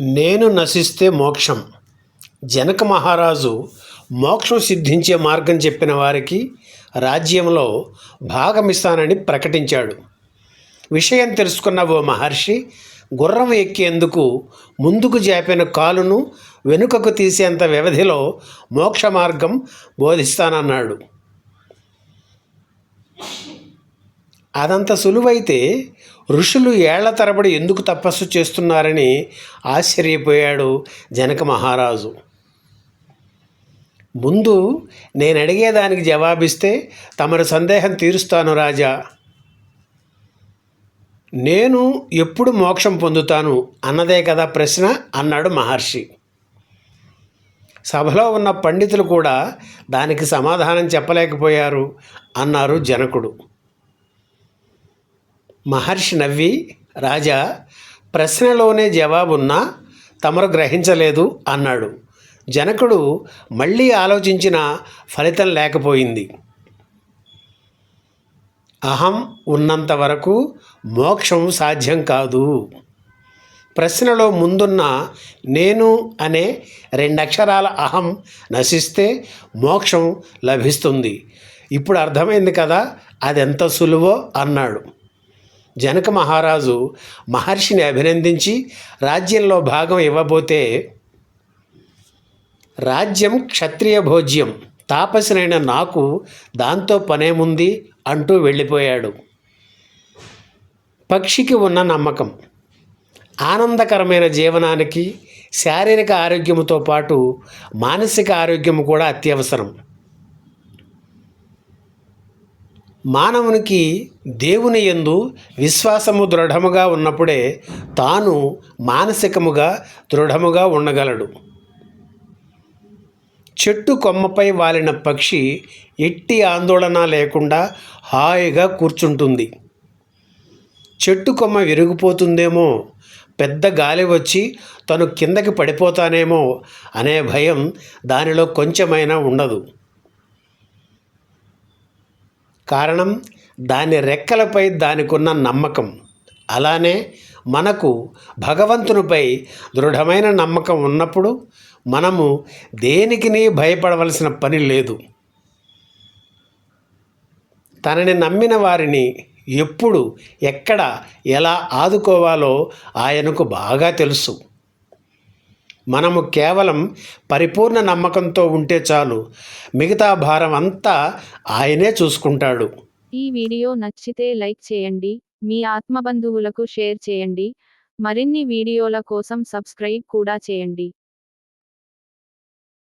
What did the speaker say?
నేను నశిస్తే మోక్షం. జనక మహారాజు మోక్షం సిద్ధించే మార్గం చెప్పిన వారికి రాజ్యంలో భాగమిస్తానని ప్రకటించాడు. విషయం తెలుసుకున్న ఓ మహర్షి గుర్రం ఎక్కేందుకు ముందుకు జాపిన కాలును వెనుకకు తీసేంత వ్యవధిలో మోక్ష మార్గం బోధిస్తానన్నాడు. అదంత సులువైతే ఋషులు ఏళ్ళ తరబడి ఎందుకు తపస్సు చేస్తున్నారని ఆశ్చర్యపోయాడు జనక మహారాజు. ముందు నేను అడిగేదానికి జవాబిస్తే తమరి సందేహం తీరుస్తాను రాజా. నేను ఎప్పుడు మోక్షం పొందుతాను అన్నదే కదా ప్రశ్న అన్నాడు మహర్షి. సభలో ఉన్న పండితులు కూడా దానికి సమాధానం చెప్పలేకపోయారు అన్నారు జనకుడు. మహర్షి నవ్వి రాజా ప్రశ్నలోనే జవాబున్నా తమరు గ్రహించలేదు అన్నాడు. జనకుడు మళ్ళీ ఆలోచించిన ఫలితం లేకపోయింది. అహం ఉన్నంత వరకు మోక్షం సాధ్యం కాదు. ప్రశ్నలో ముందున్న నేను అనే రెండక్షరాల అహం నశిస్తే మోక్షం లభిస్తుంది. ఇప్పుడు అర్థమైంది కదా అదెంత సులువో అన్నాడు. జనక మహారాజు మహర్షిని అభినందించి రాజ్యంలో భాగం ఇవ్వబోతే రాజ్యం క్షత్రియ భోజ్యం తాపసినైన నాకు దాంతో పనేముంది అంటూ వెళ్ళిపోయాడు. పక్షికి ఉన్న నమ్మకం ఆనందకరమైన జీవనానికి శారీరక ఆరోగ్యముతో పాటు మానసిక ఆరోగ్యం కూడా అత్యవసరం. మానవునికి దేవుని యందు విశ్వాసము దృఢముగా ఉన్నప్పుడే తాను మానసికముగా దృఢముగా ఉండగలడు. చెట్టు కొమ్మపై వాలిన పక్షి ఎట్టి ఆందోళన లేకుండా హాయిగా కూర్చుంటుంది. చెట్టు కొమ్మ విరిగిపోతుందేమో పెద్ద గాలి వచ్చి తను కిందకి పడిపోతానేమో అనే భయం దానిలో కొంచెమైనా ఉండదు. కారణం దాని రెక్కలపై దానికున్న నమ్మకం. అలానే మనకు భగవంతునిపై దృఢమైన నమ్మకం ఉన్నప్పుడు మనము దేనికిని భయపడవలసిన పని లేదు. తనని నమ్మిన వారిని ఎప్పుడు ఎక్కడ ఎలా ఆదుకోవాలో ఆయనకు బాగా తెలుసు. మనము కేవలం పరిపూర్ణ నమ్మకంతో ఉంటే చాలు. మిగతా భారం అంతా ఆయనే చూసుకుంటాడు. ఈ వీడియో నచ్చితే లైక్ చేయండి మీ ఆత్మబంధువులకు షేర్ చేయండి మరిన్ని వీడియోల కోసం సబ్స్క్రైబ్ కూడా చేయండి.